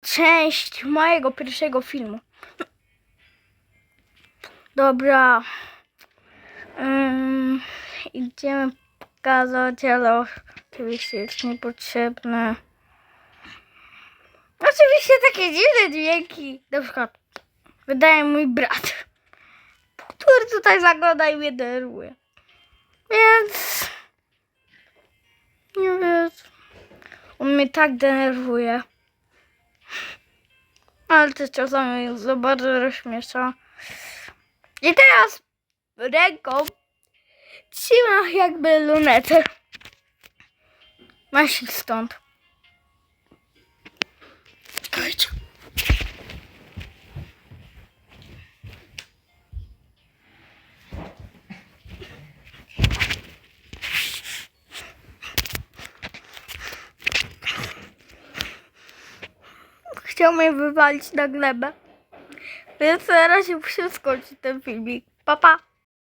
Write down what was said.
część mojego pierwszego filmu. Dobra. Ym, idziemy pokazać, ale oczywiście jest niepotrzebne. Oczywiście takie dziwne dźwięki. Na przykład wydaje mój brat, który tutaj zagląda i mnie denerwuje. Więc nie wiem. On mnie tak denerwuje. Ale też czasami za bardzo rozśmiesza. I teraz ręką trzymam jakby lunetę. Masz stąd. Czekajcie. Chciał mnie wywalić na glebę. Więc na razie muszę skończyć ten filmik. Pa, pa.